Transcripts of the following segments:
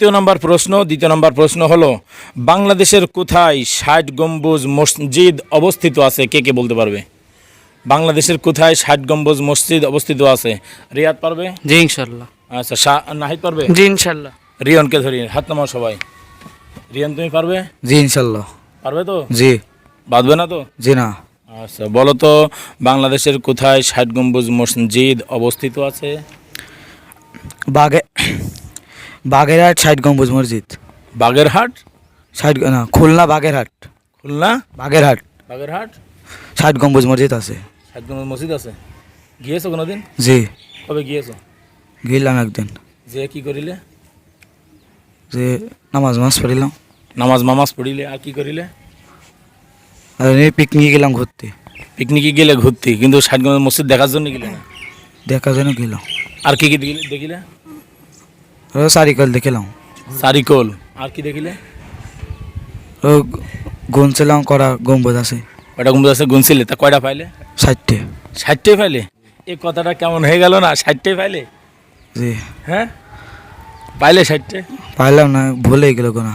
দ্বিতীয় নম্বর প্রশ্ন দ্বিতীয় নম্বর প্রশ্ন হলো বাংলাদেশের কোথায় ষাট গম্বুজ মসজিদ অবস্থিত আছে? কে কে বলতে পারবে? বাংলাদেশের কোথায় ষাট গম্বুজ মসজিদ অবস্থিত আছে? রিয়াদ পারবে? জি ইনশাল্লাহ আচ্ছা শাহ নাহিদ পারবে? জি ইনশাল্লাহ রিয়নকে ধরি হাত নামাও সবাই। রিয়ন তুমি পারবে? জি ইনশাল্লাহ পারবে তো? জি। বাঁধবে না তো? জি না। আচ্ছা বলো তো বাংলাদেশের কোথায় ষাট গম্বুজ মসজিদ অবস্থিত আছে? বাগে বাগেরহাট ষাট গম্বুজ মসজিদ। বাগেরহাট? ষাট না খুলনা বাগেরহাট। খুলনা? বাগেরহাট। বাগেরহাট? ষাট গম্বুজ মসজিদ আছে। ষাট গম্বুজ মসজিদ আছে। গিয়েছো কোনোদিন? জি। কবে গিয়েছো? গেলাম একদিন। যে কি করিলে? যে নামাজ মাস পড়িলাম। নামাজ মামাজ পড়িলে আর কি করিলে? আর এমনি পিকনিক গেলাম ঘুরতে। পিকনিকে গেলে ঘুরতে কিন্তু ষাট গম্বুজ মসজিদ দেখার জন্য গেলে না? দেখার জন্য গেলাম। আর কি কি দেখিলে? সারিকল দেখলাম সারিকোল আর কি দেখিলে? ও গুনছিলাম করা গম্বুজ আছে। কয়টা গম্বুজ আছে? গুনছিলে তা কয়টা পাইলে? ষাটটে। ষাটটে পাইলে? এই কথাটা কেমন হয়ে গেল না? ষাটটে পাইলে? জি। হ্যাঁ? পাইলে ষাটটে? পাইলাম না ভুলে গেল গোনা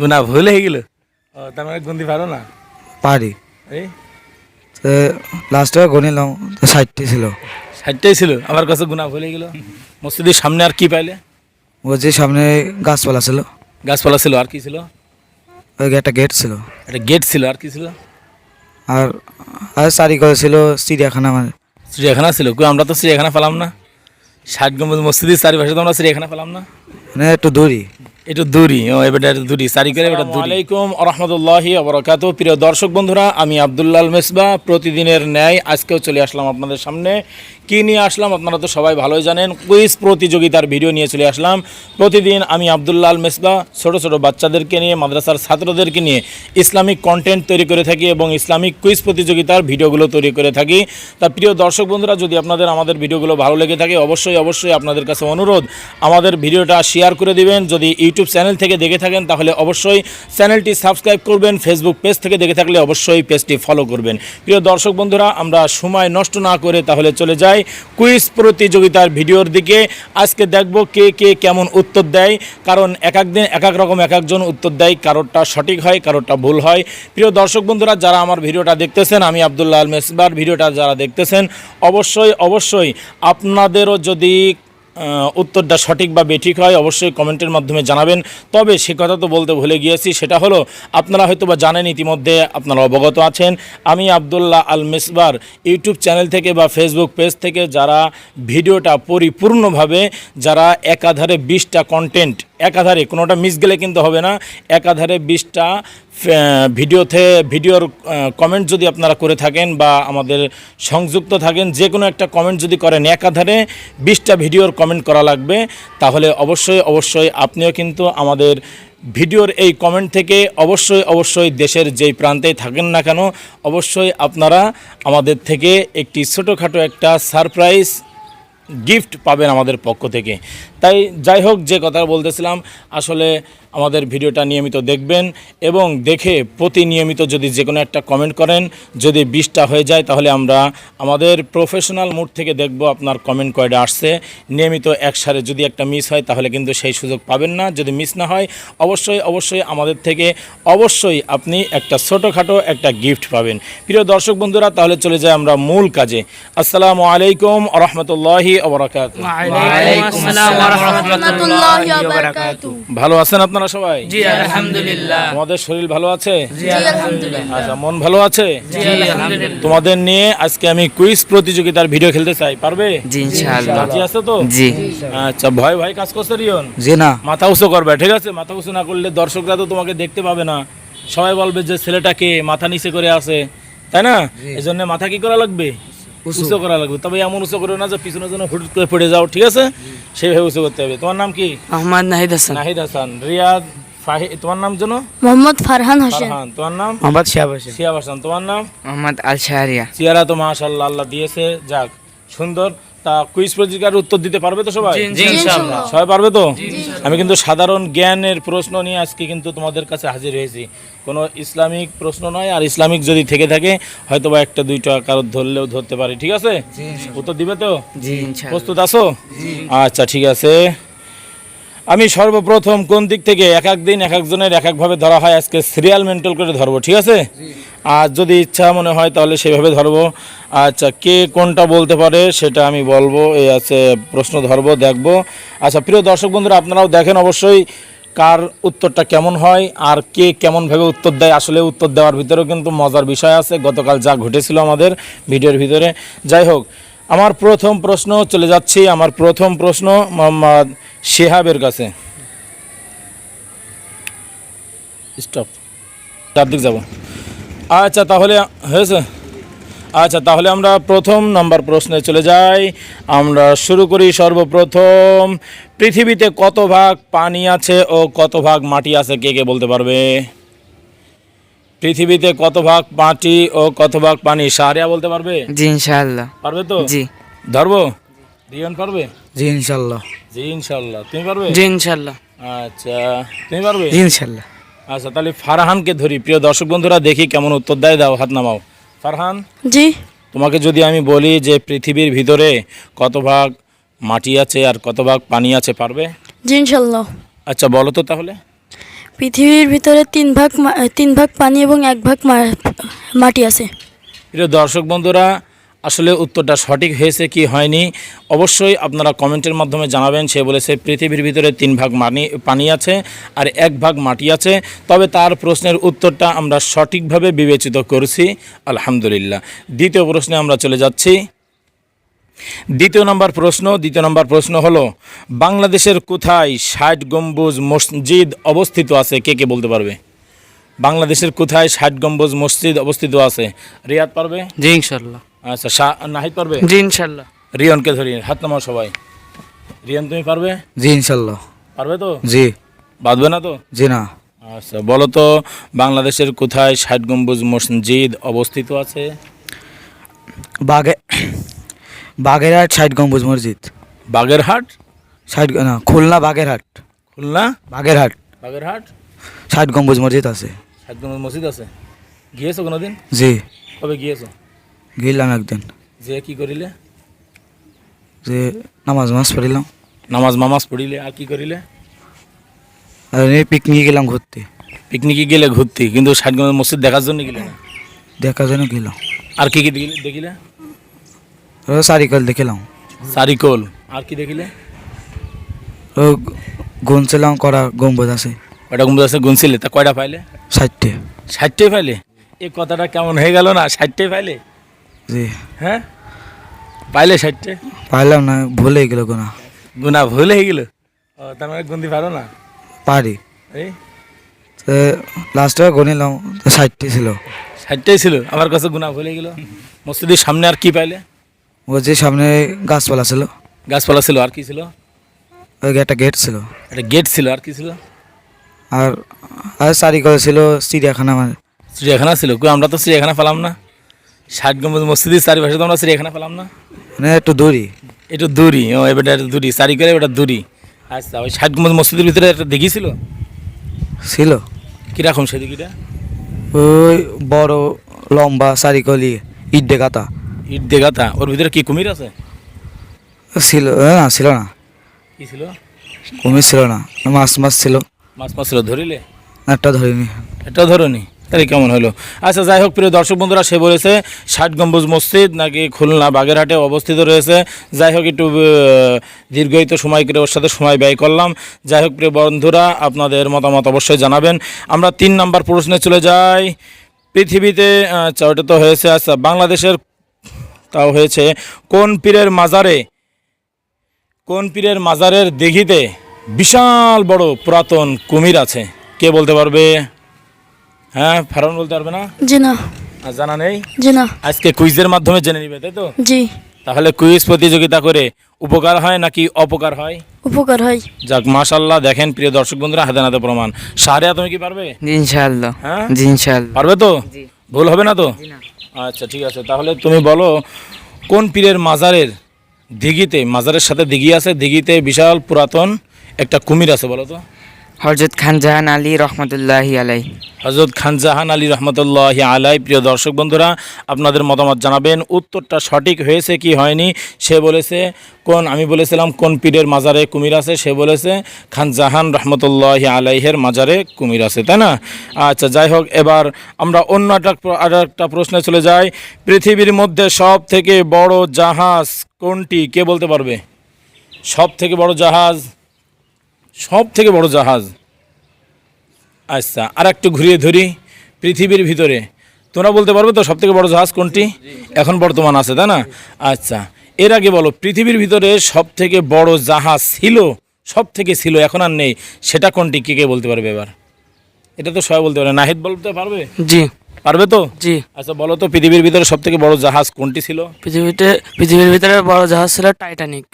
গুনা ভুল হয়ে গেল? ও তার মানে গুনতে পারো না? পারি। এই? তো লাস্টে গনিলাম তো ষাটটে ছিল। ষাটটাই ছিল। আমার কাছে গুনা ভুল হয়ে গেল। মসজিদের সামনে আর কি পাইলে? ও যে সামনে গাছপালা ছিল। গাছপালা ছিল আর কি ছিল? ওই একটা গেট ছিল। একটা গেট ছিল আর কি ছিল? আর আর চারি করে ছিল চিড়িয়াখানা মানে। চিড়িয়াখানা ছিল? কই আমরা তো চিড়িয়াখানা পেলাম না। ষাট গম্বুজ মসজিদের চারিপাশে তো আমরা চিড়িয়াখানা পেলাম না। মানে একটু দূরই। একটু দূরই ও এবারে একটু দূরই সারি করে এবারে দূরই। আলাইকুম রহমতুল্লাহি অবরাকাত প্রিয় দর্শক বন্ধুরা আমি আব্দুল্লাল মেসবা। প্রতিদিনের ন্যায় আজকেও চলে আসলাম আপনাদের সামনে। কি নিয়ে আসলাম? আপনারা তো সবাই ভালোই জানেন কুইজ প্রতিযোগিতার ভিডিও নিয়ে চলে আসলাম। প্রতিদিন আমি আব্দুল্লাল মেসবা ছোট ছোট বাচ্চাদেরকে নিয়ে, মাদ্রাসার ছাত্রদেরকে নিয়ে ইসলামিক কন্টেন্ট তৈরি করে থাকি এবং ইসলামিক কুইজ প্রতিযোগিতার ভিডিওগুলো তৈরি করে থাকি। তা প্রিয় দর্শক বন্ধুরা, যদি আপনাদের আমাদের ভিডিওগুলো ভালো লেগে থাকে, অবশ্যই অবশ্যই আপনাদের কাছে অনুরোধ, আমাদের ভিডিওটা শেয়ার করে দিবেন। যদি ইউটিউব চ্যানেল থেকে দেখে থাকেন, তাহলে অবশ্যই চ্যানেলটি সাবস্ক্রাইব করবেন ফেসবুক পেজ থেকে দেখে থাকলে অবশ্যই পেজটি ফলো করবেন। প্রিয় দর্শক বন্ধুরা, আমরা সময় নষ্ট না করে তাহলে চলে যাই। কুইজ প্রতিযোগিতার ভিডিওর দিকে। আজকে দেখব কে কে কেমন উত্তর দেয়, কারণ এক এক দিন এক এক রকম এক একজন উত্তর দেয়, কারোরটা সঠিক হয়, কারোরটা ভুল হয়। প্রিয় দর্শক বন্ধুরা, যারা আমার ভিডিওটা দেখতেছেন, আমি আবদুল্লাহ আল মেসবার ভিডিওটা যারা দেখতেছেন, অবশ্যই অবশ্যই আপনাদেরও যদি উত্তরটা সঠিক বা বেঠিক হয়, অবশ্যই কমেন্টের মাধ্যমে জানাবেন। তবে সে কথা তো বলতে ভুলে গিয়েছি, সেটা হলো, আপনারা হয়তো বা জানেন ইতিমধ্যে আপনারা অবগত আছেন, আমি আবদুল্লাহ আল মেসবার ইউটিউব চ্যানেল থেকে বা ফেসবুক পেজ থেকে যারা ভিডিওটা পরিপূর্ণভাবে, যারা একাধারে বিশটা কন্টেন্ট একাধারে, কোনোটা মিস গেলে কিন্তু হবে না। একাধারে বিশটা ভিডিওতে, ভিডিওর কমেন্ট যদি আপনারা করে থাকেন বা আমাদের সংযুক্ত থাকেন যে কোনো একটা কমেন্ট যদি করেন, একাধারে বিশটা ভিডিওর কমেন্ট করা লাগবে। তাহলে অবশ্যই অবশ্যই আপনিও কিন্তু আমাদের ভিডিওর এই কমেন্ট থেকে অবশ্যই অবশ্যই দেশের যেই প্রান্তেই থাকেন না কেন, অবশ্যই আপনারা আমাদের থেকে একটি ছোটোখাটো একটা সারপ্রাইজ গিফট পাবেন আমাদের পক্ষ থেকে। তাই যাই হোক, যে কথা বলতেছিলাম, আসলে আমাদের ভিডিওটা নিয়মিত দেখবেন এবং দেখে প্রতি নিয়মিত যদি যে কোনো একটা কমেন্ট করেন, যদি বিশটা হয়ে যায়, তাহলে আমরা আমাদের প্রফেশনাল মুড থেকে দেখব আপনার কমেন্ট কয়টা আসছে। নিয়মিত একসারে যদি একটা মিস হয়, তাহলে কিন্তু সেই সুযোগ পাবেন না। যদি মিস না হয়, অবশ্যই অবশ্যই আমাদের থেকে অবশ্যই আপনি একটা ছোটোখাটো একটা গিফট পাবেন। প্রিয় দর্শক বন্ধুরা, তাহলে চলে যাই আমরা মূল কাজে। আসসালামু আলাইকুম রহমতুল্লাহি অবরাকাত ভালো আছেন আপনারা সবাই? জি আলহামদুলিল্লাহ। তোমাদের শরীর ভালো আছে? জি আলহামদুলিল্লাহ। আচ্ছা মন ভালো আছে? জি আলহামদুলিল্লাহ। তোমাদের নিয়ে আজকে আমি কুইজ প্রতিযোগিতার ভিডিও খেলতে চাই পারবে? জি ইনশাআল্লাহ। রাজি আছে তো? জি। আচ্ছা ভয় ভয় কাজ করছে রিয়ন? জি না। মাথা উঁচু করবে ঠিক আছে? মাথা উঁচু না করলে দর্শকরা তো তোমাকে দেখতে পাবে না। সবাই বলবে যে ছেলেটাকে মাথা নিচে করে আছে। তাই না? এই জন্য মাথা কি করা লাগবে? উঁচু করা লাগবে। তবে এমন উঁচু করো না যে পিছনে যেন হুট করে পড়ে যাও ঠিক আছে? সেইভাবে উঁচু করতে হবে। তোমার নাম কি? মোহাম্মদ নাহিদ হাসান। নাহিদ হাসান। রিয়াদ তোমার নাম যেন? মোহাম্মদ ফারহান হোসেন। তোমার নাম? মোহাম্মদ শিয়াব হোসেন। শিয়াব হাসান। তোমার নাম? মোহাম্মদ আল শাহরিয়া সিয়ারা তো মাশাল্লাহ আল্লাহ দিয়েছে। যাক সুন্দর। তা কুইজ প্রতিকার উত্তর দিতে পারবে তো সবাই? জি সবাই পারবে তো? আমি কিন্তু সাধারণ জ্ঞানের প্রশ্ন নিয়ে আজকে কিন্তু তোমাদের কাছে হাজির হয়েছি। কোনো ইসলামিক প্রশ্ন নয় আর ইসলামিক যদি থেকে থাকে হয়তো বা একটা দুইটা কারও ধরলেও ধরতে পারি ঠিক আছে? উত্তর দিবে তো? প্রস্তুত আছো? আচ্ছা ঠিক আছে। আমি সর্বপ্রথম কোন দিক থেকে এক এক দিন, এক একজনের এক একভাবে ধরা হয়, আজকে সিরিয়াল মেন্টাল করে ধরবো, ঠিক আছে? আর যদি ইচ্ছা মনে হয় তাহলে সেভাবে ধরবো। আচ্ছা কে কোনটা বলতে পারে সেটা আমি বলব এই আছে প্রশ্ন ধরবো, দেখব। আচ্ছা প্রিয় দর্শক বন্ধুরা, আপনারাও দেখেন অবশ্যই কার উত্তরটা কেমন হয় আর কে কেমনভাবে উত্তর দেয়। আসলে উত্তর দেওয়ার ভিতরেও কিন্তু মজার বিষয় আছে, গতকাল যা ঘটেছিল আমাদের ভিডিওর ভিতরে। যাই হোক আমার প্রথম প্রশ্ন চলে যাচ্ছি। আমার প্রথম প্রশ্ন মোহাম্মদ শেহাবের কাছে। স্টপ চার দিক যাব। আচ্ছা তাহলে হয়েছে? আচ্ছা তাহলে আমরা প্রথম নাম্বার প্রশ্নে চলে যাই। আমরা শুরু করি সর্বপ্রথম, পৃথিবীতে কত ভাগ পানি আছে ও কত ভাগ মাটি আছে? কে কে বলতে পারবে? পৃথিবীতে কত ভাগ মাটি ও কত ভাগ পানি? সারিয়া বলতে পারবে? জি ইনশাআল্লাহ। পারবে তো? জি। ধরবো? রিয়ন পারবে? জি ইনশাল্লাহ জি ইনশাল্লাহ তুমি পারবে? জি ইনশাআল্লাহ। আচ্ছা তুমি পারবে? জি ইনশাল্লাহ আচ্ছা তাহলে ফারহানকে ধরি। প্রিয় দর্শক বন্ধুরা দেখি কেমন উত্তর দেয়। দাও হাত নামাও। ফারহান? জি। তোমাকে যদি আমি বলি যে পৃথিবীর ভিতরে কত ভাগ মাটি আছে আর কত ভাগ পানি আছে পারবে? জি ইনশাল্লাহ আচ্ছা বলো তো তাহলে। পৃথিবীর ভিতরে তিন ভাগ তিন ভাগ পানি এবং এক ভাগ মাটি আছে। প্রিয় দর্শক বন্ধুরা, আসলে উত্তরটা সঠিক হয়েছে কি হয়নি? অবশ্যই আপনারা কমেন্টের মাধ্যমে জানাবেন, সে বলেছে পৃথিবীর ভিতরে তিন ভাগ মানি, পানি আছে আর এক ভাগ মাটি আছে। তবে তার প্রশ্নের উত্তরটা আমরা সঠিকভাবে বিবেচিত করছি, আলহামদুলিল্লাহ। দ্বিতীয় প্রশ্নে আমরা চলে যাচ্ছি। দ্বিতীয় নম্বর প্রশ্ন দ্বিতীয় নম্বর প্রশ্ন হলো বাংলাদেশের কোথায় ষাট গম্বুজ মসজিদ অবস্থিত আছে? কে কে বলতে পারবে? বাংলাদেশের কোথায় ষাট গম্বুজ মসজিদ অবস্থিত আছে? রিয়াদ পারবে? জি ইনশাল্লাহ আচ্ছা শাহ নাহিদ পারবে? জি ইনশাল্লাহ রিয়নকে ধরি হাত নামাও সবাই। রিয়ন তুমি পারবে? জি ইনশাল্লাহ পারবে তো? জি। বাঁধবে না তো? জি না। আচ্ছা বলো তো বাংলাদেশের কোথায় ষাট গম্বুজ মসজিদ অবস্থিত আছে? বাগে বাগেরহাট ষাট গম্বুজ মসজিদ। বাগেরহাট? ষাট না খুলনা বাগেরহাট। খুলনা? বাগেরহাট। বাগেরহাট? ষাট গম্বুজ মসজিদ আছে। ষাট গম্বুজ মসজিদ আছে। গিয়েছো কোনোদিন? জি। কবে গিয়েছো? গেলাম একদিন। যে কি করিলে? যে নামাজ মাস পড়িলাম। নামাজ মামাজ পড়িলে আর কি করিলে? আর এমনি পিকনিকে গেলাম ঘুরতে। পিকনিকে গেলে ঘুরতে কিন্তু ষাট গম্বুজ মসজিদ দেখার জন্য গেলে না? দেখার জন্য গেলাম। আর কি কি দেখিলে? সারিকল দেখলাম। সারিকোল? আর কি দেখিলে? ও গুনছিলাম করা গম্বুজ আছে। কয়টা গম্বুজ আছে গুনছিলে? তা কয়টা পাইলে? ষাটটে। ষাটটে পাইলে? এই কথাটা কেমন হয়ে গেল না? ষাটটে পাইলে? জি। হ্যাঁ? পাইলে ষাটটে? পাইলাম না ভুলে গেল গোনা। গুনা ভুল হয়ে গেল? তার মানে গুনতে পারো না? পারি। এই? লাস্টে গনিলাম ষাটটি ছিল। ষাটটাই ছিল? আমার কাছে গুনা ভুলে গেল। মসজিদের সামনে আর কি পাইলে? ও যে সামনে গাছপালা ছিল। গাছপালা ছিল আর কি ছিল? ওই একটা গেট ছিল। একটা গেট ছিল আর কি ছিল? আর আর চারিকল ছিল চিড়িয়াখানা মানে। চিড়িয়াখানা ছিল? কই আমরা তো চিড়িয়াখানা পেলাম না। ষাট গম্বুজ মসজিদের চারিপাশে তো আমরা চিড়িয়াখানা পেলাম না। মানে একটু দূরই। একটু দূরি ও এবারটা একটু দূরি চারি করে এবারটা দূরি আচ্ছা ওই ষাট গম্বুজ মসজিদের ভিতরে একটা দিঘি ছিল? ছিল। কীরকম সে দিঘিটা ওই বড় লম্বা চারিকলি ইট দেখাতা ইট দেগাতা ওর ভিতরে কি কুমির আছে? ছিল না ছিল না। কি ছিল? কুমির ছিল না মাছ মাছ ছিল। মাছ মাছ ছিল ধরিলে? একটা ধরিনি। এটাও ধরনি? তাহলে কেমন হলো? আচ্ছা যাই হোক প্রিয় দর্শক বন্ধুরা সে বলেছে ষাট গম্বুজ মসজিদ নাকি খুলনা বাগেরহাটে অবস্থিত রয়েছে। যাই হোক একটু দীর্ঘায়িত সময় করে ওর সাথে সময় ব্যয় করলাম। যাই হোক প্রিয় বন্ধুরা আপনাদের মতামত অবশ্যই জানাবেন। আমরা তিন নাম্বার প্রশ্নে চলে যাই। পৃথিবীতে আচ্ছা ওটা তো হয়েছে আচ্ছা বাংলাদেশের তাও হয়েছে কোন পীরের মাজারে কোন পীরের মাজারের দিঘিতে বিশাল বড় পুরাতন কুমির আছে? কে বলতে পারবে? হ্যাঁ ফারন বলতে পারবে না? জি না। জানা নেই? জি না। আজকে কুইজের মাধ্যমে জেনে নিবে তাই তো? জি। তাহলে কুইজ প্রতিযোগিতা করে উপকার হয় নাকি অপকার হয়? উপকার হয়। যাক মাশাল্লাহ দেখেন প্রিয় দর্শক বন্ধুরা হাতে নাতে প্রমাণ। সাহারিয়া তুমি কি পারবে? ইনশাআল্লাহ। হ্যাঁ? জি ইনশাআল্লাহ। পারবে তো? জি। ভুল হবে না তো? জি না। আচ্ছা ঠিক আছে। তাহলে তুমি বলো, কোন পীরের মাজারের দিঘিতে, মাজারের সাথে দিঘি আছে? দিঘিতে বিশাল পুরাতন একটা কুমির আছে, বলো তো। হরজত খান জাহান আলী রহমতুল্লাহি আলাই হজরত খানজাহান আলী রহমতুল্লাহ আলাই প্রিয় দর্শক বন্ধুরা, আপনাদের মতামত জানাবেন। উত্তরটা সঠিক হয়েছে কি হয়নি? সে বলেছে, কোন, আমি বলেছিলাম, কোন পীরের মাজারে কুমির আছে? সে বলেছে, খানজাহান রহমতুল্লাহ আলাইহের মাজারে কুমির আছে, তাই না? আচ্ছা যাই হোক, এবার আমরা অন্য একটা একটা প্রশ্নে চলে যাই। পৃথিবীর মধ্যে সব থেকে বড় জাহাজ কোনটি? কে বলতে পারবে? সব থেকে বড় জাহাজ সব থেকে বড় জাহাজ। আচ্ছা আর একটু ঘুরিয়ে ধরি পৃথিবীর ভিতরে। তোমরা বলতে পারবে তো সব থেকে বড় জাহাজ কোনটি? এখন বর্তমান আছে তাই না? আচ্ছা এর আগে বলো পৃথিবীর ভিতরে সব থেকে বড় জাহাজ ছিল সব থেকে ছিল এখন আর নেই সেটা কোনটি? কে কে বলতে পারবে এবার? এটা তো সবাই বলতে পারে। নাহিদ বলতে পারবে? জি। পারবে তো? জি। আচ্ছা বলো তো পৃথিবীর ভিতরে সব থেকে বড় জাহাজ কোনটি ছিল? পৃথিবীতে পৃথিবীর ভিতরে বড় জাহাজ ছিল টাইটানিক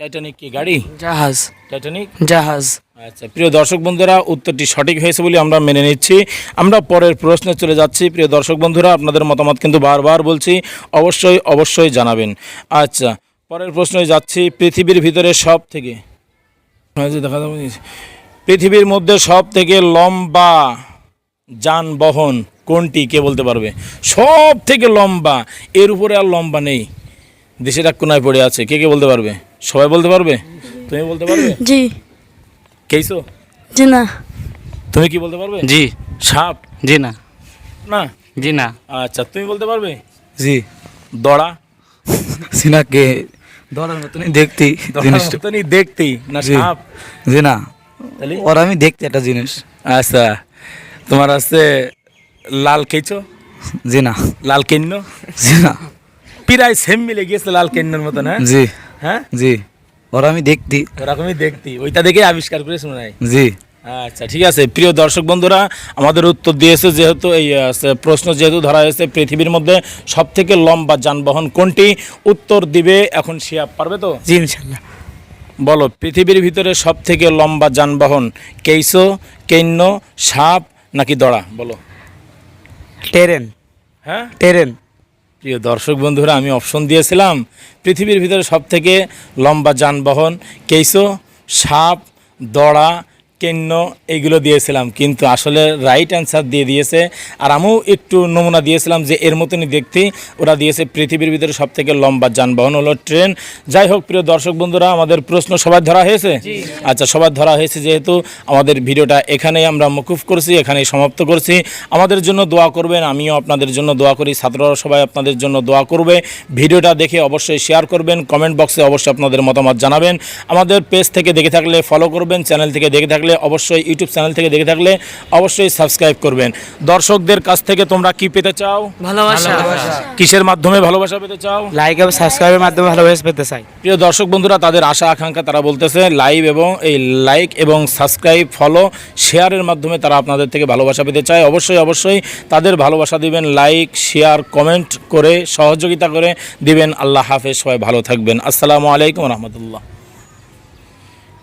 টাইটানিক কি গাড়ি? জাহাজ। টাইটানিক জাহাজ। আচ্ছা প্রিয় দর্শক বন্ধুরা উত্তরটি সঠিক হয়েছে বলে আমরা মেনে নিচ্ছি। আমরা পরের প্রশ্নে চলে যাচ্ছি। প্রিয় দর্শক বন্ধুরা আপনাদের মতামত কিন্তু বারবার বলছি অবশ্যই অবশ্যই জানাবেন। আচ্ছা পরের প্রশ্নে যাচ্ছি। পৃথিবীর ভিতরে সব থেকে দেখা যাবে পৃথিবীর মধ্যে সব থেকে লম্বা যানবাহন কোনটি কে বলতে পারবে? সব থেকে লম্বা। এর উপরে আর লম্বা নেই। দেশের এক কোনায় পড়ে আছে। কে কে বলতে পারবে? সবাই বলতে পারবে? তুমি বলতে পারবে? জি। কেইছো জি না। তুমি কি বলতে পারবে? জি। সাপ? জি না। না? জি না। আচ্ছা তুমি বলতে পারবে? জি। দড়া? সিনাকে ধরার মতনই দেখতি জিনিসটা। মতনই দেখতেই না সাপ? জি না। তাহলে? ওর আমি দেখতে একটা জিনিস। আচ্ছা তোমার আছে লাল কেঁচো জি না। লাল কেন্ন? জি না। প্রায় সেম মিলে গিয়েছে লাল কেন্নর মতন হ্যাঁ? জি। হ্যাঁ? জি। ওর আমি দেখতি। ওরকমই দেখতি। ওইটা দেখে আবিষ্কার করে শোনাই জি। আচ্ছা ঠিক আছে। প্রিয় দর্শক বন্ধুরা আমাদের উত্তর দিয়েছে যেহেতু এই প্রশ্ন যেহেতু ধরা হয়েছে পৃথিবীর মধ্যে সব থেকে লম্বা যানবাহন কোনটি? উত্তর দিবে এখন শিয়াব পারবে তো? জি ইনশাল্লাহ। বলো পৃথিবীর ভিতরে সব থেকে লম্বা যানবাহন কেইসো কেন্ন সাপ নাকি দড়া? বলো। ট্রেন। হ্যাঁ? ট্রেন। প্রিয় দর্শক বন্ধুরা আমি অপশন দিয়েছিলাম পৃথিবীর ভিতরে সবথেকে লম্বা যানবাহন কেসো সাপ দড়া কেন্ন এইগুলো দিয়েছিলাম কিন্তু আসলে রাইট অ্যান্সার দিয়ে দিয়েছে। আর আমিও একটু নমুনা দিয়েছিলাম যে এর মতনই দেখতে ওরা দিয়েছে পৃথিবীর ভিতরে সব থেকে লম্বা যানবাহন হলো ট্রেন। যাই হোক প্রিয় দর্শক বন্ধুরা আমাদের প্রশ্ন সবার ধরা হয়েছে? আচ্ছা সবার ধরা হয়েছে যেহেতু আমাদের ভিডিওটা এখানেই আমরা মুকুফ করছি এখানেই সমাপ্ত করছি। আমাদের জন্য দোয়া করবেন আমিও আপনাদের জন্য দোয়া করি ছাত্ররা সবাই আপনাদের জন্য দোয়া করবে। ভিডিওটা দেখে অবশ্যই শেয়ার করবেন কমেন্ট বক্সে অবশ্যই আপনাদের মতামত জানাবেন। আমাদের পেজ থেকে দেখে থাকলে ফলো করবেন চ্যানেল থেকে দেখে থাকলে অবশ্যই ইউটিউব চ্যানেল থেকে দেখে থাকলে অবশ্যই সাবস্ক্রাইব করবেন। দর্শকদের কাছ থেকে তোমরা কি পেতে চাও? ভালোবাসা। কিসের মাধ্যমে ভালোবাসা পেতে চাও? লাইক এবং সাবস্ক্রাইবের মাধ্যমে ভালোবাসা পেতে চাই। প্রিয় দর্শক বন্ধুরা তাদের আশা আকাঙ্ক্ষা তারা বলতেছে লাইভ এবং এই লাইক এবং সাবস্ক্রাইব ফলো শেয়ারের মাধ্যমে তারা আপনাদের থেকে ভালোবাসা পেতে চায়। অবশ্যই অবশ্যই তাদের ভালোবাসা দিবেন লাইক শেয়ার কমেন্ট করে সহযোগিতা করে দিবেন। আল্লাহ হাফেজ সবাই ভালো থাকবেন। আসসালামু আলাইকুম রহমতুল্লাহ।